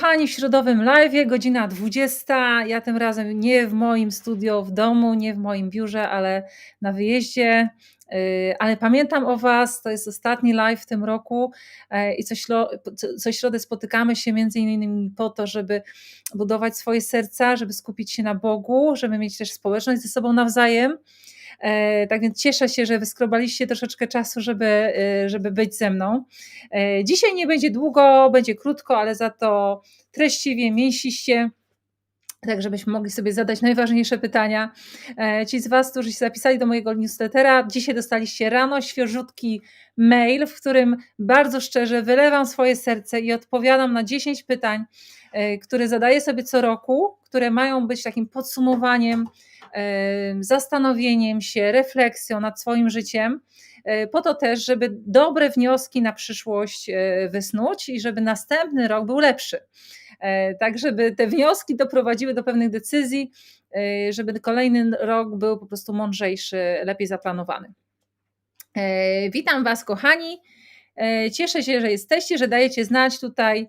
Kochani, w środowym live, godzina 20. Ja tym razem nie w moim studio w domu, nie w moim biurze, ale na wyjeździe. Yy, ale pamiętam o Was, to jest ostatni live w tym roku yy, i co, śro, co środę spotykamy się między innymi po to, żeby budować swoje serca, żeby skupić się na Bogu, żeby mieć też społeczność ze sobą nawzajem. Yy, tak więc cieszę się, że wyskrobaliście troszeczkę czasu, żeby, żeby być ze mną. Dzisiaj nie będzie długo, będzie krótko, ale za to treściwie, mięsiście tak żebyśmy mogli sobie zadać najważniejsze pytania. E, ci z Was, którzy się zapisali do mojego newslettera, dzisiaj dostaliście rano świeżutki mail, w którym bardzo szczerze wylewam swoje serce i odpowiadam na 10 pytań, e, które zadaję sobie co roku, które mają być takim podsumowaniem, e, zastanowieniem się, refleksją nad swoim życiem po to też, żeby dobre wnioski na przyszłość wysnuć i żeby następny rok był lepszy. E, tak żeby te wnioski doprowadziły do pewnych decyzji, e, żeby kolejny rok był po prostu mądrzejszy, lepiej zaplanowany. E, witam Was, kochani. Cieszę się, że jesteście, że dajecie znać tutaj E,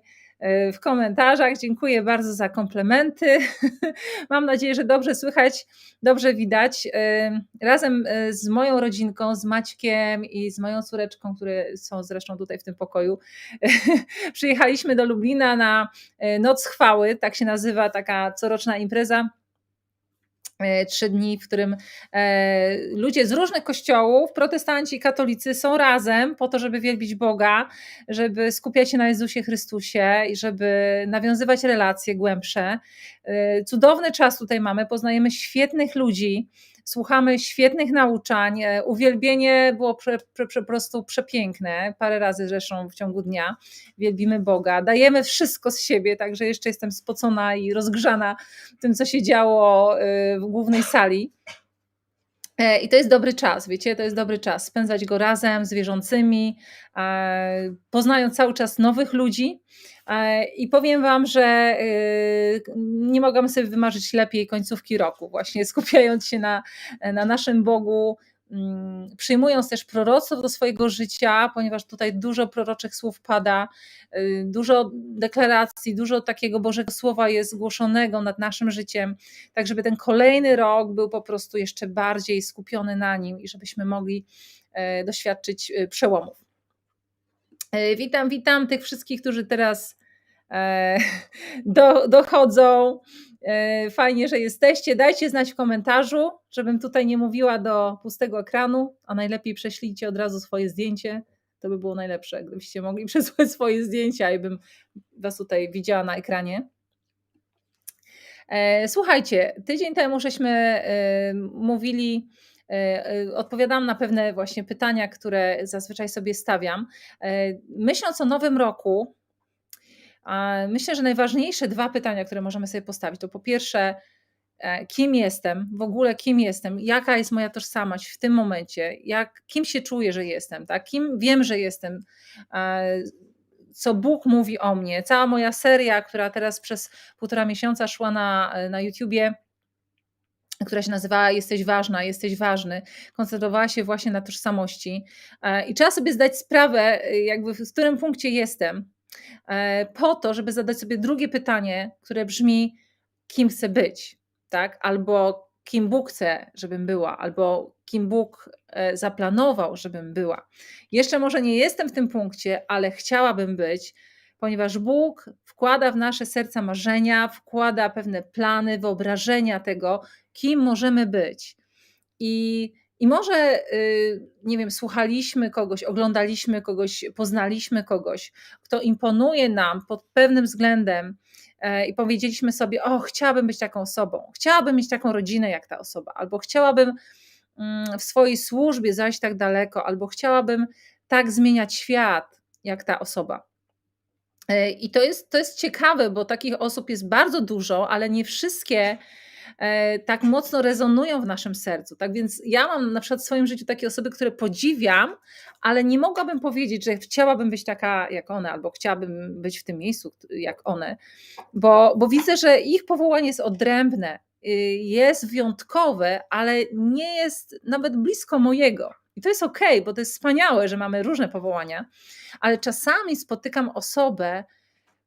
w komentarzach. Dziękuję bardzo za komplementy. Mam nadzieję, że dobrze słychać, dobrze widać. E, razem e, z moją rodzinką, z Maćkiem i z moją córeczką, które są zresztą tutaj w tym pokoju, przyjechaliśmy do Lublina na Noc Chwały, tak się nazywa taka coroczna impreza trzy dni, w którym e, ludzie z różnych kościołów, protestanci i katolicy są razem po to, żeby wielbić Boga, żeby skupiać się na Jezusie Chrystusie i żeby nawiązywać relacje głębsze. E, cudowny czas tutaj mamy, poznajemy świetnych ludzi, słuchamy świetnych nauczań. E, uwielbienie było prze, prze, po prostu przepiękne. Parę razy zresztą w ciągu dnia wielbimy Boga. Dajemy wszystko z siebie, także jeszcze jestem spocona i rozgrzana tym, co się działo e, w głównej sali. E, I to jest dobry czas, wiecie, to jest dobry czas spędzać go razem z wierzącymi, poznając cały czas nowych ludzi. I powiem Wam, że nie mogłam sobie wymarzyć lepiej końcówki roku, właśnie skupiając się na, na naszym Bogu, przyjmując też proroctwo do swojego życia, ponieważ tutaj dużo proroczych słów pada, y, dużo deklaracji, dużo takiego Bożego Słowa jest zgłoszonego nad naszym życiem, tak żeby ten kolejny rok był po prostu jeszcze bardziej skupiony na nim i żebyśmy mogli e, doświadczyć y, przełomów. E, witam, witam tych wszystkich, którzy teraz e, do, dochodzą. E, fajnie, że jesteście. Dajcie znać w komentarzu, żebym tutaj nie mówiła do pustego ekranu, a najlepiej prześlijcie od razu swoje zdjęcie. To by było najlepsze, gdybyście mogli przesłać swoje zdjęcia i bym Was tutaj widziała na ekranie. Słuchajcie, tydzień temu żeśmy mówili E, e, odpowiadam na pewne właśnie pytania, które zazwyczaj sobie stawiam. E, myśląc o nowym roku, myślę, że najważniejsze dwa pytania, które możemy sobie postawić, to po pierwsze, kim jestem, w ogóle kim jestem, jaka jest moja tożsamość w tym momencie, jak, kim się czuję, że jestem, tak? kim wiem, że jestem, co Bóg mówi o mnie. Cała moja seria, która teraz przez półtora miesiąca szła na, na YouTubie, która się nazywała Jesteś ważna, jesteś ważny, koncentrowała się właśnie na tożsamości. E, I trzeba sobie zdać sprawę, e, jakby w którym punkcie jestem, e, po to, żeby zadać sobie drugie pytanie, które brzmi: kim chcę być, tak? Albo kim Bóg chce, żebym była, albo kim Bóg zaplanował, żebym była. Jeszcze może nie jestem w tym punkcie, ale chciałabym być, ponieważ Bóg wkłada w nasze serca marzenia, wkłada pewne plany, wyobrażenia tego, kim możemy być. I, i może, y, nie wiem, słuchaliśmy kogoś, oglądaliśmy kogoś, poznaliśmy kogoś, kto imponuje nam pod pewnym względem e, i powiedzieliśmy sobie: O, chciałabym być taką osobą, chciałabym mieć taką rodzinę jak ta osoba, albo chciałabym mm, w swojej służbie zajść tak daleko, albo chciałabym tak zmieniać świat jak ta osoba. E, I to jest, to jest ciekawe, bo takich osób jest bardzo dużo, ale nie wszystkie tak mocno rezonują w naszym sercu. Tak więc ja mam na przykład w swoim życiu takie osoby, które podziwiam, ale nie mogłabym powiedzieć, że chciałabym być taka jak one, albo chciałabym być w tym miejscu jak one, bo, bo widzę, że ich powołanie jest odrębne, y, jest wyjątkowe, ale nie jest nawet blisko mojego. I to jest ok, bo to jest wspaniałe, że mamy różne powołania, ale czasami spotykam osobę,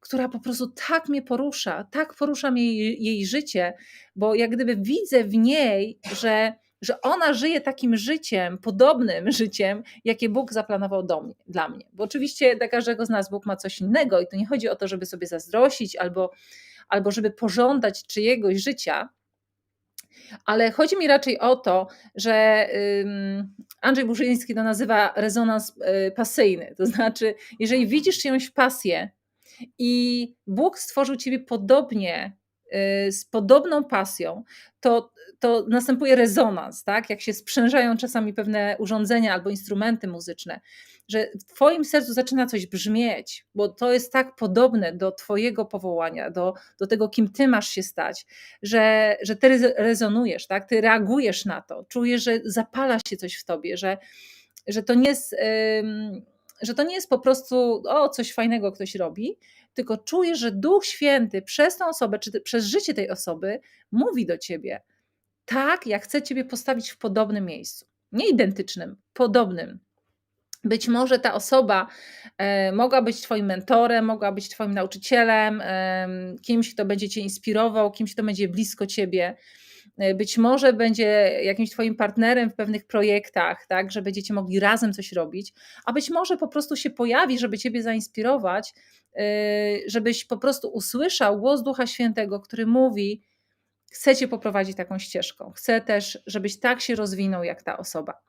która po prostu tak mnie porusza, tak porusza mnie jej, jej życie, bo jak gdyby widzę w niej, że, że ona żyje takim życiem, podobnym życiem, jakie Bóg zaplanował do mnie, dla mnie. Bo oczywiście dla każdego z nas Bóg ma coś innego i to nie chodzi o to, żeby sobie zazdrościć albo, albo żeby pożądać czyjegoś życia, ale chodzi mi raczej o to, że Andrzej Burzyński to nazywa rezonans y, pasyjny. To znaczy, jeżeli widzisz czyjąś pasję i Bóg stworzył ciebie podobnie, y, z podobną pasją, to, to następuje rezonans, tak? Jak się sprzężają czasami pewne urządzenia albo instrumenty muzyczne, że w Twoim sercu zaczyna coś brzmieć, bo to jest tak podobne do Twojego powołania, do, do tego, kim Ty masz się stać, że, że Ty rezonujesz, tak? Ty reagujesz na to, czujesz, że zapala się coś w Tobie, że, że to nie jest. Że to nie jest po prostu o coś fajnego ktoś robi, tylko czujesz, że Duch Święty przez tą osobę, czy przez życie tej osoby mówi do ciebie, tak, jak chcę ciebie postawić w podobnym miejscu. Nie identycznym, podobnym. Być może ta osoba e, mogła być Twoim mentorem, mogła być Twoim nauczycielem, e, kimś, kto będzie Cię inspirował, kimś, kto będzie blisko Ciebie. E, być może będzie jakimś Twoim partnerem w pewnych projektach, tak, że będziecie mogli razem coś robić, a być może po prostu się pojawi, żeby Ciebie zainspirować, żebyś po prostu usłyszał głos Ducha Świętego, który mówi: Chcę Cię poprowadzić taką ścieżką. Chcę też, żebyś tak się rozwinął jak ta osoba.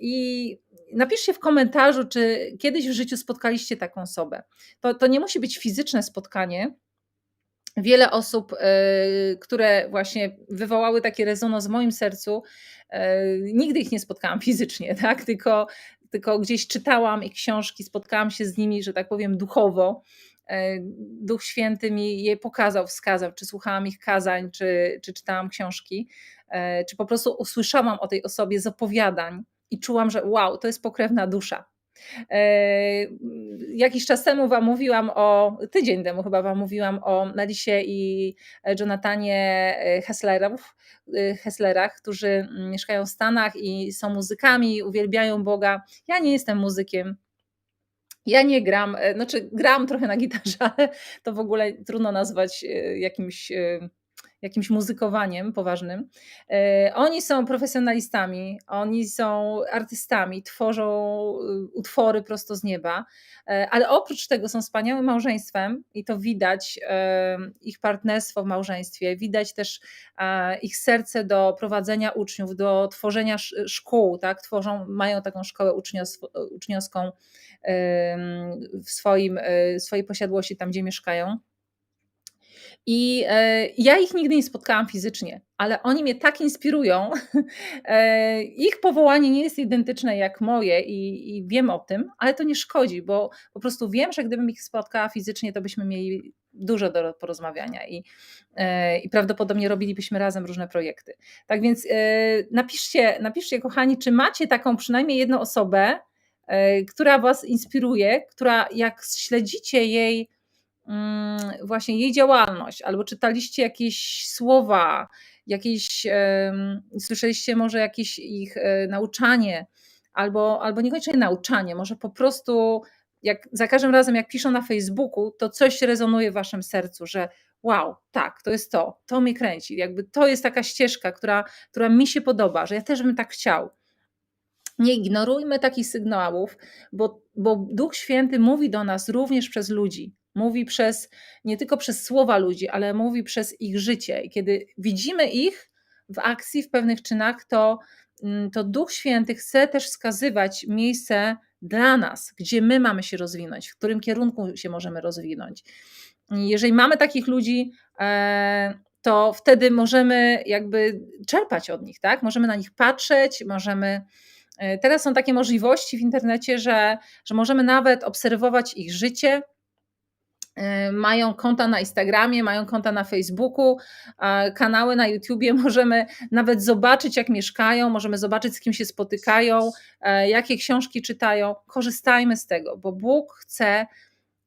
I napiszcie w komentarzu, czy kiedyś w życiu spotkaliście taką osobę. To, to nie musi być fizyczne spotkanie. Wiele osób, e, które właśnie wywołały taki rezonans w moim sercu, e, nigdy ich nie spotkałam fizycznie, tak? tylko, tylko gdzieś czytałam ich książki, spotkałam się z nimi, że tak powiem, duchowo. E, Duch Święty mi je pokazał, wskazał, czy słuchałam ich kazań, czy, czy czytałam książki, czy po prostu usłyszałam o tej osobie z opowiadań i czułam, że wow, to jest pokrewna dusza. E, jakiś czas temu Wam mówiłam o, tydzień temu chyba Wam mówiłam o Melisie i Jonathanie Hesslerów, e, Hesslerach, którzy mieszkają w Stanach i są muzykami, uwielbiają Boga. Ja nie jestem muzykiem, ja nie gram, e, znaczy gram trochę na gitarze, ale to w ogóle trudno nazwać jakimś jakimś muzykowaniem poważnym. E, oni są profesjonalistami, oni są artystami, tworzą y, utwory prosto z nieba, e, ale oprócz tego są wspaniałym małżeństwem i to widać e, ich partnerstwo w małżeństwie, widać też ich serce do prowadzenia uczniów, do tworzenia szkół, tak? Tworzą, mają taką szkołę uczniowską w swoim, swojej posiadłości, tam gdzie mieszkają. I e, ja ich nigdy nie spotkałam fizycznie, ale oni mnie tak inspirują. E, ich powołanie nie jest identyczne jak moje i, i, wiem o tym, ale to nie szkodzi, bo po prostu wiem, że gdybym ich spotkała fizycznie, to byśmy mieli dużo do porozmawiania i, e, i prawdopodobnie robilibyśmy razem różne projekty. Tak więc napiszcie, napiszcie, kochani, czy macie taką przynajmniej jedną osobę, która Was inspiruje, która jak śledzicie jej właśnie jej działalność, albo czytaliście jakieś słowa, jakieś, słyszeliście może jakieś ich e, nauczanie, albo, albo niekoniecznie nauczanie, może po prostu jak za każdym razem, jak piszą na Facebooku, to coś rezonuje w waszym sercu, że wow, tak, to jest to, to mnie kręci, jakby to jest taka ścieżka, która, która mi się podoba, że ja też bym tak chciał. Nie ignorujmy takich sygnałów, bo, bo Duch Święty mówi do nas również przez ludzi. Mówi przez nie tylko przez słowa ludzi, ale mówi przez ich życie. I kiedy widzimy ich w akcji, w pewnych czynach, to, mm, to Duch Święty chce też wskazywać miejsce dla nas, gdzie my mamy się rozwinąć, w którym kierunku się możemy rozwinąć. Jeżeli mamy takich ludzi, e, to wtedy możemy jakby czerpać od nich, tak? Możemy na nich patrzeć, możemy. E, teraz są takie możliwości w internecie, że, że możemy nawet obserwować ich życie, mają konta na Instagramie, mają konta na Facebooku, kanały na YouTubie, możemy nawet zobaczyć, jak mieszkają, możemy zobaczyć, z kim się spotykają, e, jakie książki czytają. Korzystajmy z tego, bo Bóg chce,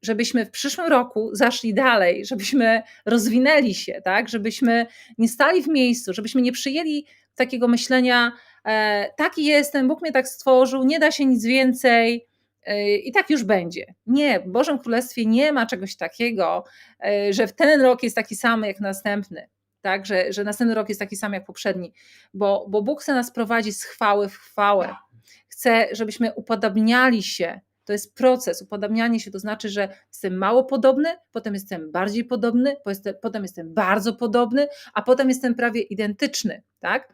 żebyśmy w przyszłym roku zaszli dalej, żebyśmy rozwinęli się, tak? żebyśmy nie stali w miejscu, żebyśmy nie przyjęli takiego myślenia, e, taki jestem, Bóg mnie tak stworzył, nie da się nic więcej, i tak już będzie. Nie, w Bożym Królestwie nie ma czegoś takiego, e, że ten rok jest taki sam jak następny. Tak, że, że następny rok jest taki sam jak poprzedni, bo, bo Bóg chce nas prowadzić z chwały w chwałę. Chce, żebyśmy upodobniali się to jest proces. Upodabnianie się to znaczy, że jestem mało podobny, potem jestem bardziej podobny, potem jestem bardzo podobny, a potem jestem prawie identyczny. Tak?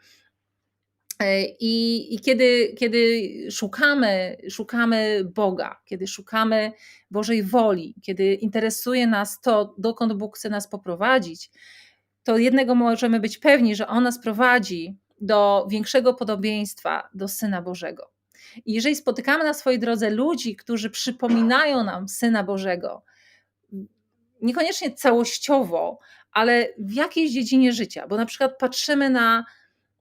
E, I, I, kiedy, kiedy szukamy, szukamy Boga, kiedy szukamy Bożej woli, kiedy interesuje nas to, dokąd Bóg chce nas poprowadzić, to jednego możemy być pewni, że On nas prowadzi do większego podobieństwa do Syna Bożego. I jeżeli spotykamy na swojej drodze ludzi, którzy przypominają nam Syna Bożego, niekoniecznie całościowo, ale w jakiejś dziedzinie życia, bo na przykład patrzymy na,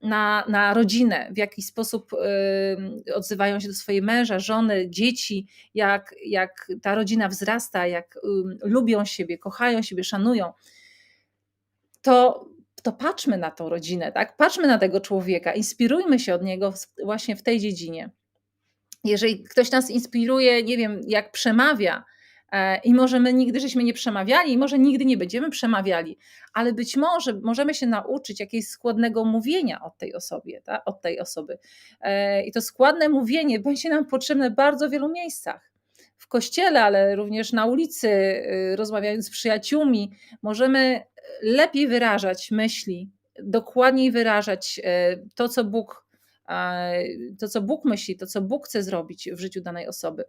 na, na rodzinę, w jaki sposób y, odzywają się do swojej męża, żony, dzieci, jak, jak ta rodzina wzrasta, jak y, lubią siebie, kochają siebie, szanują, to, to patrzmy na tą rodzinę, tak? patrzmy na tego człowieka, inspirujmy się od niego właśnie w tej dziedzinie jeżeli ktoś nas inspiruje, nie wiem, jak przemawia, i może my nigdy żeśmy nie przemawiali, i może nigdy nie będziemy przemawiali, ale być może możemy się nauczyć jakiegoś składnego mówienia od tej osobie, od tej osoby. E, I to składne mówienie będzie nam potrzebne w bardzo wielu miejscach. W kościele, ale również na ulicy, y, rozmawiając z przyjaciółmi, możemy lepiej wyrażać myśli, dokładniej wyrażać e, to, co Bóg to, co Bóg myśli, to, co Bóg chce zrobić w życiu danej osoby.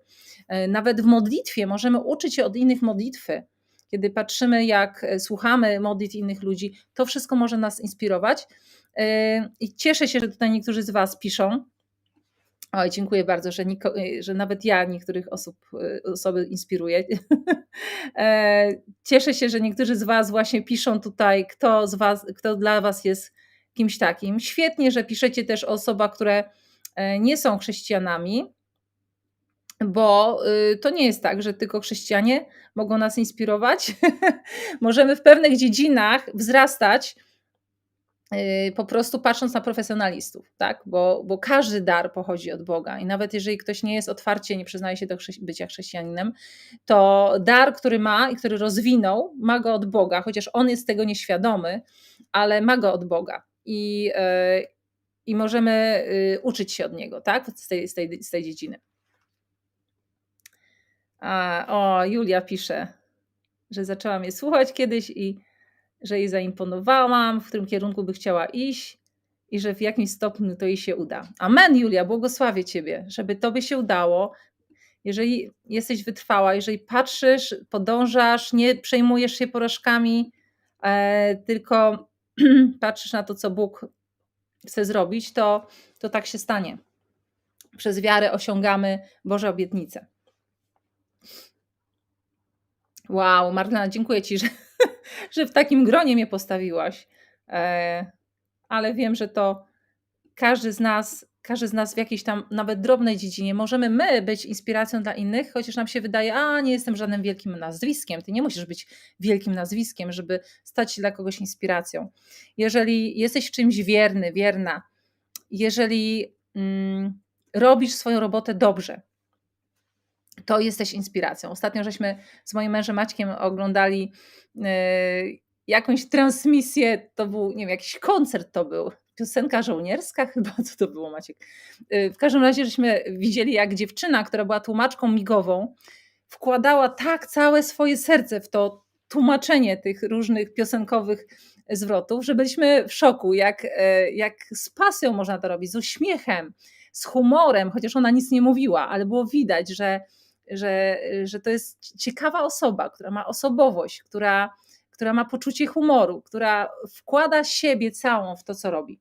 E, nawet w modlitwie możemy uczyć się od innych modlitwy. Kiedy patrzymy, jak e, słuchamy modlitw innych ludzi, to wszystko może nas inspirować. E, I cieszę się, że tutaj niektórzy z Was piszą. Oj, dziękuję bardzo, że, że nawet ja niektórych osób, osoby inspiruję. Cieszę się, że niektórzy z Was właśnie piszą tutaj, kto, z was, kto dla Was jest kimś takim. Świetnie, że piszecie też o osobach, które e, nie są chrześcijanami, bo y, to nie jest tak, że tylko chrześcijanie mogą nas inspirować. Możemy w pewnych dziedzinach wzrastać y, po prostu patrząc na profesjonalistów, tak? bo, bo każdy dar pochodzi od Boga i nawet jeżeli ktoś nie jest otwarcie, nie przyznaje się do bycia chrześcijaninem, to dar, który ma i który rozwinął, ma go od Boga, chociaż on jest tego nieświadomy, ale ma go od Boga i, e, i możemy y, uczyć się od niego, tak? Z tej, z tej, z tej dziedziny. A, o, Julia pisze, że zaczęłam je słuchać kiedyś i że jej zaimponowałam, w którym kierunku by chciała iść i że w jakimś stopniu to jej się uda. Amen, Julia, błogosławię Ciebie, żeby Tobie się udało. Jeżeli jesteś wytrwała, jeżeli patrzysz, podążasz, nie przejmujesz się porażkami, e, tylko patrzysz na to, co Bóg chce zrobić, to, to tak się stanie. Przez wiarę osiągamy Boże obietnice. Wow, Marlena, dziękuję Ci, że, że w takim gronie mnie postawiłaś. E, ale wiem, że to każdy z nas każdy z nas w jakiejś tam nawet drobnej dziedzinie możemy my być inspiracją dla innych, chociaż nam się wydaje, a nie jestem żadnym wielkim nazwiskiem. Ty nie musisz być wielkim nazwiskiem, żeby stać się dla kogoś inspiracją. Jeżeli jesteś w czymś wierny, wierna, jeżeli mm, robisz swoją robotę dobrze, to jesteś inspiracją. Ostatnio żeśmy z moim mężem Maćkiem oglądali yy, jakąś transmisję, to był, nie wiem, jakiś koncert to był, piosenka żołnierska chyba, co to było Maciek. Y, w każdym razie żeśmy widzieli jak dziewczyna, która była tłumaczką migową, wkładała tak całe swoje serce w to tłumaczenie tych różnych piosenkowych zwrotów, że byliśmy w szoku, jak, e, jak z pasją można to robić, z uśmiechem, z humorem, chociaż ona nic nie mówiła, ale było widać, że, że, że to jest ciekawa osoba, która ma osobowość, która, która ma poczucie humoru, która wkłada siebie całą w to, co robi.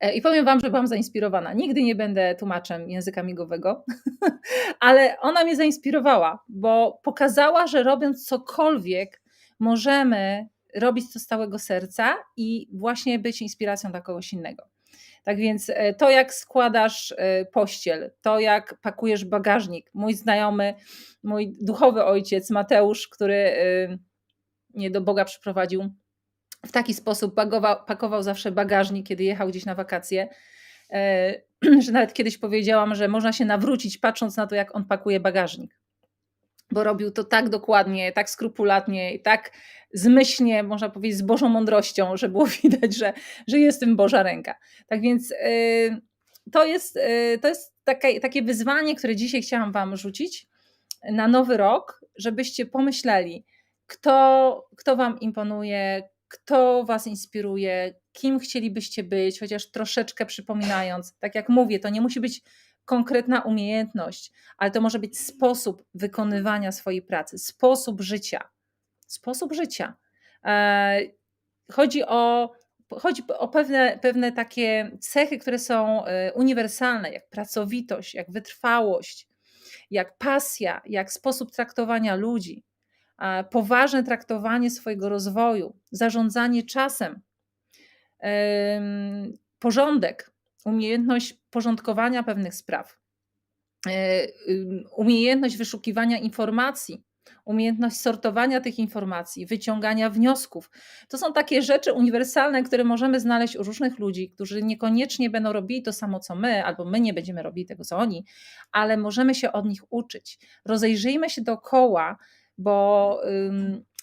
E, I powiem Wam, że byłam zainspirowana. Nigdy nie będę tłumaczem języka migowego, ale ona mnie zainspirowała, bo pokazała, że robiąc cokolwiek, możemy robić to z całego serca i właśnie być inspiracją dla kogoś innego. Tak więc e, to, jak składasz e, pościel, to, jak pakujesz bagażnik. Mój znajomy, mój duchowy ojciec Mateusz, który mnie do Boga przyprowadził, w taki sposób pakował, pakował zawsze bagażnik, kiedy jechał gdzieś na wakacje. E, że nawet kiedyś powiedziałam, że można się nawrócić patrząc na to, jak on pakuje bagażnik. Bo robił to tak dokładnie, tak skrupulatnie i tak zmyślnie, można powiedzieć, z Bożą mądrością, że było widać, że, że jest tym Boża ręka. Tak więc yy, to jest, yy, to jest takie, takie wyzwanie, które dzisiaj chciałam Wam rzucić na nowy rok, żebyście pomyśleli, kto, kto Wam imponuje, kto Was inspiruje, kim chcielibyście być, chociaż troszeczkę przypominając. Tak jak mówię, to nie musi być konkretna umiejętność, ale to może być sposób wykonywania swojej pracy, sposób życia. Sposób życia. E, chodzi o, chodzi o pewne, pewne takie cechy, które są e, uniwersalne, jak pracowitość, jak wytrwałość, jak pasja, jak sposób traktowania ludzi, poważne traktowanie swojego rozwoju, zarządzanie czasem, porządek, umiejętność porządkowania pewnych spraw, e, umiejętność wyszukiwania informacji, umiejętność sortowania tych informacji, wyciągania wniosków. To są takie rzeczy uniwersalne, które możemy znaleźć u różnych ludzi, którzy niekoniecznie będą robili to samo co my, albo my nie będziemy robili tego co oni, ale możemy się od nich uczyć. Rozejrzyjmy się dookoła, bo,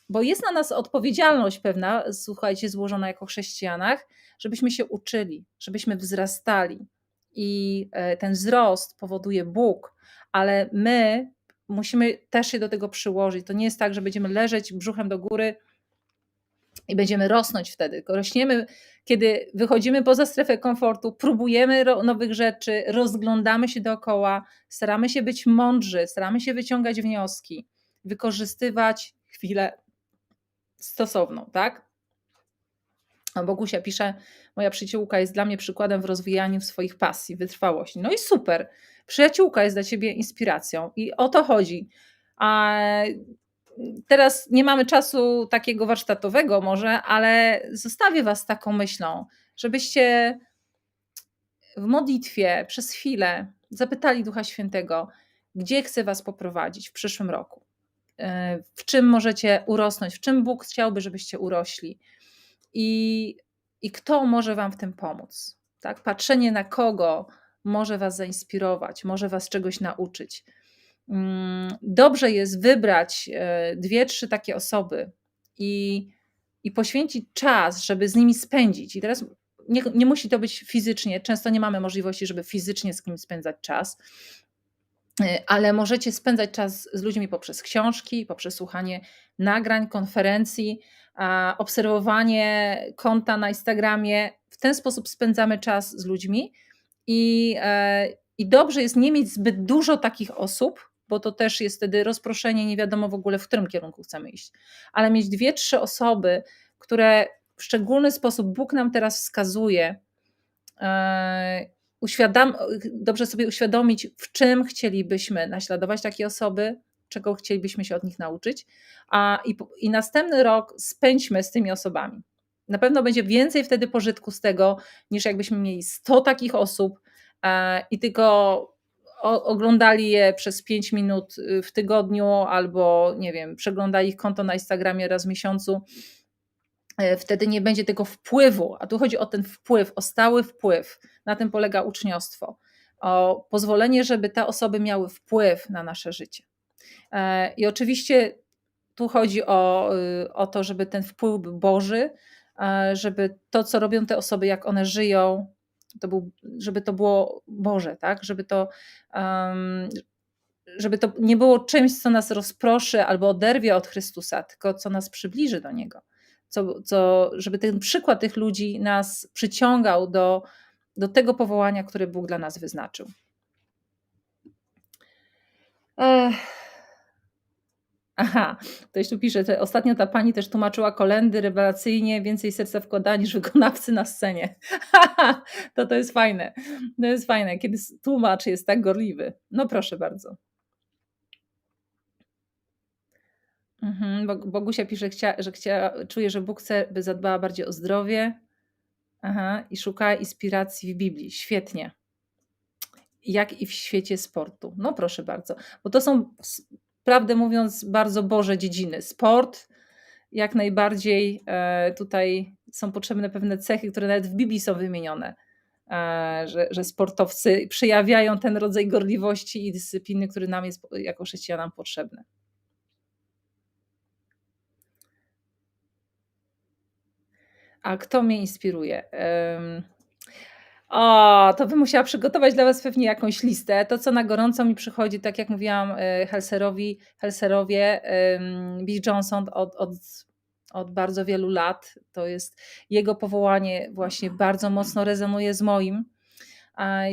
bo jest na nas odpowiedzialność pewna, słuchajcie, złożona jako chrześcijanach, żebyśmy się uczyli, żebyśmy wzrastali. I e, ten wzrost powoduje Bóg, ale my musimy też się do tego przyłożyć. To nie jest tak, że będziemy leżeć brzuchem do góry i będziemy rosnąć wtedy. Tylko rośniemy, kiedy wychodzimy poza strefę komfortu, próbujemy nowych rzeczy, rozglądamy się dookoła, staramy się być mądrzy, staramy się wyciągać wnioski, wykorzystywać chwilę stosowną, tak? Bogusia pisze, moja przyjaciółka jest dla mnie przykładem w rozwijaniu swoich pasji, wytrwałości. No i super. Przyjaciółka jest dla ciebie inspiracją i o to chodzi. A teraz nie mamy czasu takiego warsztatowego może, ale zostawię was taką myślą, żebyście w modlitwie przez chwilę zapytali Ducha Świętego, gdzie chce was poprowadzić w przyszłym roku. E, w czym możecie urosnąć, w czym Bóg chciałby, żebyście urośli i, i kto może Wam w tym pomóc. Tak? Patrzenie na kogo może Was zainspirować, może Was czegoś nauczyć. Mm, dobrze jest wybrać e, dwie, trzy takie osoby i, i poświęcić czas, żeby z nimi spędzić. I teraz nie, nie musi to być fizycznie, często nie mamy możliwości, żeby fizycznie z kimś spędzać czas, ale możecie spędzać czas z ludźmi poprzez książki, poprzez słuchanie nagrań, konferencji, obserwowanie konta na Instagramie. W ten sposób spędzamy czas z ludźmi i, e, i dobrze jest nie mieć zbyt dużo takich osób, bo to też jest wtedy rozproszenie, nie wiadomo w ogóle, w którym kierunku chcemy iść, ale mieć dwie, trzy osoby, które w szczególny sposób Bóg nam teraz wskazuje, e, uświadam, dobrze sobie uświadomić, w czym chcielibyśmy naśladować takie osoby, czego chcielibyśmy się od nich nauczyć, a i, i następny rok spędźmy z tymi osobami. Na pewno będzie więcej wtedy pożytku z tego, niż jakbyśmy mieli 100 takich osób e, i tylko oglądali je przez 5 minut y, w tygodniu, albo nie wiem, przeglądali ich konto na Instagramie raz w miesiącu. E, wtedy nie będzie tego wpływu, a tu chodzi o ten wpływ, o stały wpływ. Na tym polega uczniostwo. O pozwolenie, żeby te osoby miały wpływ na nasze życie. E, I oczywiście tu chodzi o, y, o to, żeby ten wpływ był Boży, żeby to, co robią te osoby, jak one żyją, to był, żeby to było Boże, tak? Żeby to, żeby to nie było czymś, co nas rozproszy albo oderwie od Chrystusa, tylko co nas przybliży do Niego. Co, co, żeby ten przykład tych ludzi nas przyciągał do, do tego powołania, które Bóg dla nas wyznaczył. Ech. Aha, ktoś tu pisze, że ostatnio ta pani też tłumaczyła kolendy rewelacyjnie, więcej serca wkłada niż wykonawcy na scenie. to to jest fajne. To jest fajne, kiedy tłumacz jest tak gorliwy. No proszę bardzo. Mhm, Bogusia pisze, że chcia, czuje, że Bóg chce, by zadbała bardziej o zdrowie Aha, i szuka inspiracji w Biblii. Świetnie. Jak i w świecie sportu. No proszę bardzo, bo to są prawdę mówiąc, bardzo boże dziedziny. Sport, jak najbardziej e, tutaj są potrzebne pewne cechy, które nawet w Biblii są wymienione. e, że, że sportowcy przejawiają ten rodzaj gorliwości i dyscypliny, który nam jest jako chrześcijanam potrzebny. A kto mnie inspiruje? O, to bym musiała przygotować dla Was pewnie jakąś listę. To, co na gorąco mi przychodzi, tak jak mówiłam e, Helserowi, Helserowie, Bill Johnson od, od, od bardzo wielu lat, to jest jego powołanie właśnie bardzo mocno rezonuje z moim.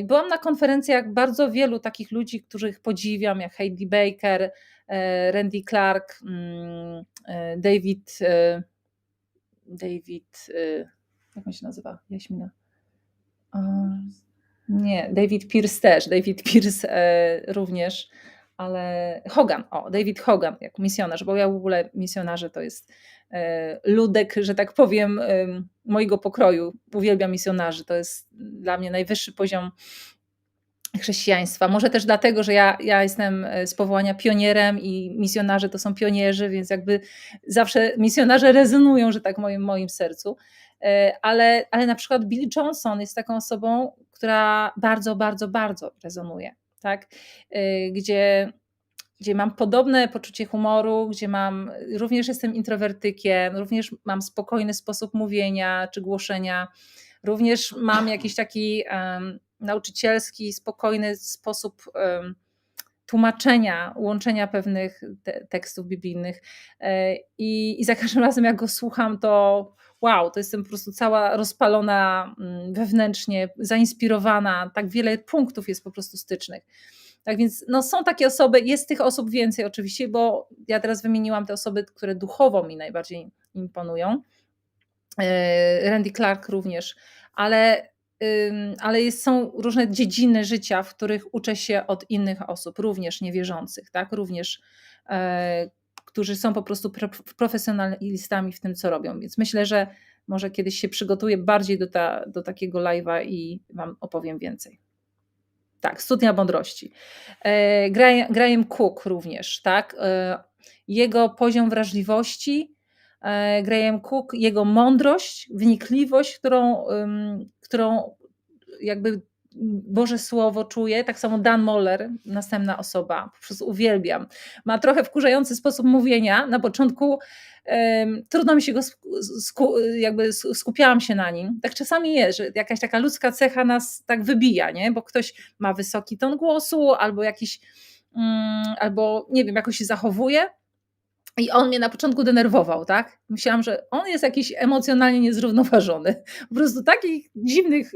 Byłam na konferencjach bardzo wielu takich ludzi, których podziwiam, jak Heidi Baker, e, Randy Clark, mm, e, David, David, jak on się nazywa? Jaśmina. Nie, David Pierce też, David Pierce e, również, ale Hogan, o, David Hogan jako misjonarz, bo ja w ogóle misjonarze to jest e, ludek, że tak powiem, mojego pokroju. Uwielbiam misjonarzy, to jest dla mnie najwyższy poziom chrześcijaństwa. Może też dlatego, że ja, ja jestem z powołania pionierem i misjonarze to są pionierzy, więc jakby zawsze misjonarze rezonują, że tak moim, moim sercu. E, ale, ale na przykład Bill Johnson jest taką osobą, która bardzo, bardzo, bardzo rezonuje, tak? E, gdzie, gdzie mam podobne poczucie humoru, gdzie mam, również jestem introwertykiem, również mam spokojny sposób mówienia czy głoszenia, również mam jakiś taki um, nauczycielski, spokojny sposób um, tłumaczenia, łączenia pewnych te tekstów biblijnych. E, I, I za każdym razem, jak go słucham, to wow, to jestem po prostu cała rozpalona mm, wewnętrznie, zainspirowana, tak wiele punktów jest po prostu stycznych. Tak więc no, są takie osoby, jest tych osób więcej oczywiście, bo ja teraz wymieniłam te osoby, które duchowo mi najbardziej imponują. E, Randy Clark również, ale, ale jest, są różne dziedziny życia, w których uczę się od innych osób, również niewierzących, tak? również e, którzy są po prostu profesjonalistami w tym, co robią. Więc myślę, że może kiedyś się przygotuję bardziej do, ta, do takiego live'a i Wam opowiem więcej. Tak, studnia mądrości. E, Graham Cook również, tak. E, jego poziom wrażliwości, Graham Cook, jego mądrość, wnikliwość, którą, którą jakby Boże Słowo czuję, tak samo Dan Moller, następna osoba, po prostu uwielbiam. Ma trochę wkurzający sposób mówienia, na początku um, trudno mi się go, sku, jakby skupiałam się na nim. Tak czasami jest, że jakaś taka ludzka cecha nas tak wybija, nie? bo ktoś ma wysoki ton głosu, albo jakiś, um, albo nie wiem, jakoś się zachowuje, i on mnie na początku denerwował, tak? Myślałam, że on jest jakiś emocjonalnie niezrównoważony. Po prostu takich dziwnych,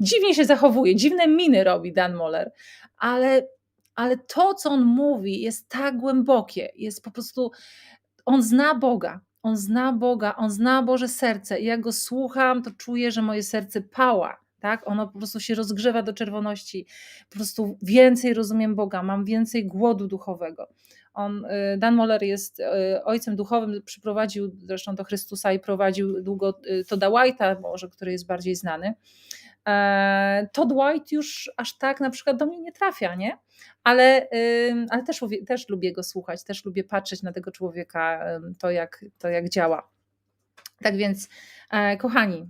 dziwnie się zachowuje, dziwne miny robi Dan Moller. Ale, ale to, co on mówi, jest tak głębokie, jest po prostu. On zna Boga, on zna Boga, on zna Boże serce. I jak go słucham, to czuję, że moje serce pała. Tak? Ono po prostu się rozgrzewa do czerwoności. Po prostu więcej rozumiem Boga, mam więcej głodu duchowego. On, y, Dan Moller jest y, ojcem duchowym, przyprowadził zresztą do Chrystusa i prowadził długo y, Toda White'a, może który jest bardziej znany. E, Todd White już aż tak na przykład do mnie nie trafia, nie? Ale, ale też, też lubię go słuchać, też lubię patrzeć na tego człowieka, to jak, to jak działa. Tak więc, e, kochani,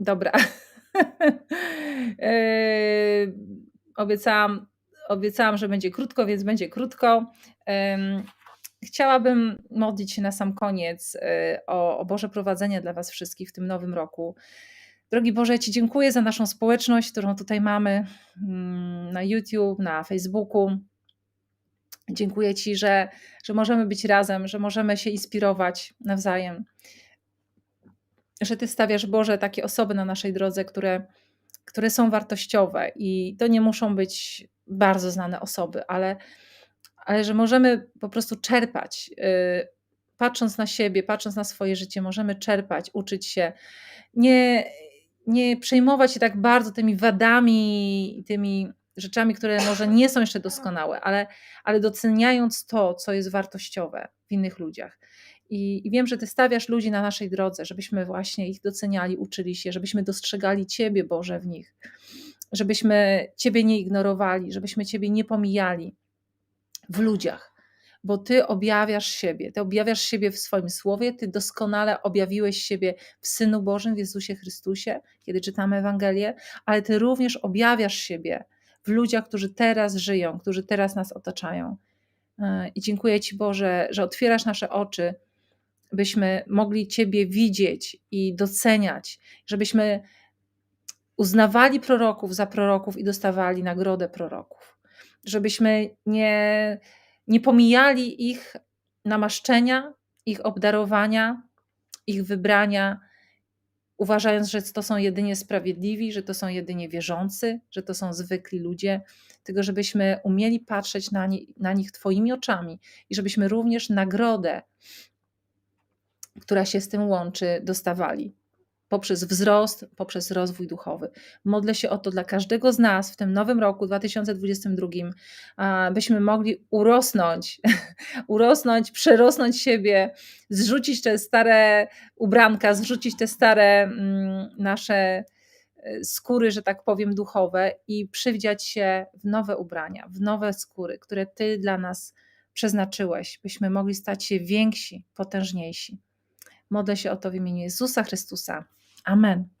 dobra. E, obiecałam obiecałam, że będzie krótko, więc będzie krótko. Chciałabym modlić się na sam koniec e, o, o Boże prowadzenie dla Was wszystkich w tym nowym roku. Drogi Boże, ja Ci dziękuję za naszą społeczność, którą tutaj mamy mm, na YouTube, na Facebooku. Dziękuję Ci, że, że możemy być razem, że możemy się inspirować nawzajem. Że Ty stawiasz, Boże, takie osoby na naszej drodze, które, które są wartościowe i to nie muszą być bardzo znane osoby, ale, ale że możemy po prostu czerpać, y, patrząc na siebie, patrząc na swoje życie, możemy czerpać, uczyć się, nie, nie przejmować się tak bardzo tymi wadami, tymi rzeczami, które może nie są jeszcze doskonałe, ale, ale doceniając to, co jest wartościowe w innych ludziach. I, I, wiem, że Ty stawiasz ludzi na naszej drodze, żebyśmy właśnie ich doceniali, uczyli się, żebyśmy dostrzegali Ciebie, Boże, w nich żebyśmy Ciebie nie ignorowali, żebyśmy Ciebie nie pomijali w ludziach, bo Ty objawiasz siebie. Ty objawiasz siebie w swoim słowie, Ty doskonale objawiłeś siebie w Synu Bożym, w Jezusie Chrystusie, kiedy czytamy Ewangelię, ale Ty również objawiasz siebie w ludziach, którzy teraz żyją, którzy teraz nas otaczają. E, I dziękuję Ci, Boże, że otwierasz nasze oczy, byśmy mogli Ciebie widzieć i doceniać, żebyśmy uznawali proroków za proroków i dostawali nagrodę proroków. Żebyśmy nie, nie pomijali ich namaszczenia, ich obdarowania, ich wybrania, uważając, że to są jedynie sprawiedliwi, że to są jedynie wierzący, że to są zwykli ludzie, tylko żebyśmy umieli patrzeć na, nie, na nich Twoimi oczami i żebyśmy również nagrodę, która się z tym łączy, dostawali poprzez wzrost, poprzez rozwój duchowy. Modlę się o to dla każdego z nas w tym nowym roku 2022, byśmy mogli urosnąć, urosnąć, przerosnąć siebie, zrzucić te stare ubranka, zrzucić te stare mm, nasze e, skóry, że tak powiem, duchowe i przywdziać się w nowe ubrania, w nowe skóry, które Ty dla nas przeznaczyłeś, byśmy mogli stać się więksi, potężniejsi. Modlę się o to w imieniu Jezusa Chrystusa. Amen.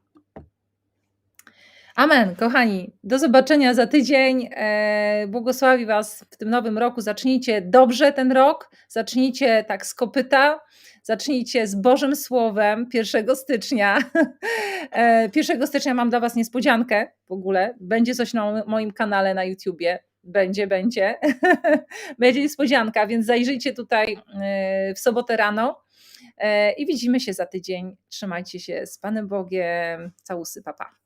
Amen, kochani. Do zobaczenia za tydzień. E, błogosławi Was w tym nowym roku. Zacznijcie dobrze ten rok. Zacznijcie tak z kopyta. Zacznijcie z Bożym Słowem 1 stycznia. 1 e, stycznia mam dla Was niespodziankę w ogóle. Będzie coś na moim kanale na YouTubie. Będzie, będzie. będzie niespodzianka, więc zajrzyjcie tutaj e, w sobotę rano i widzimy się za tydzień. Trzymajcie się z Panem Bogiem. Całusy, papa.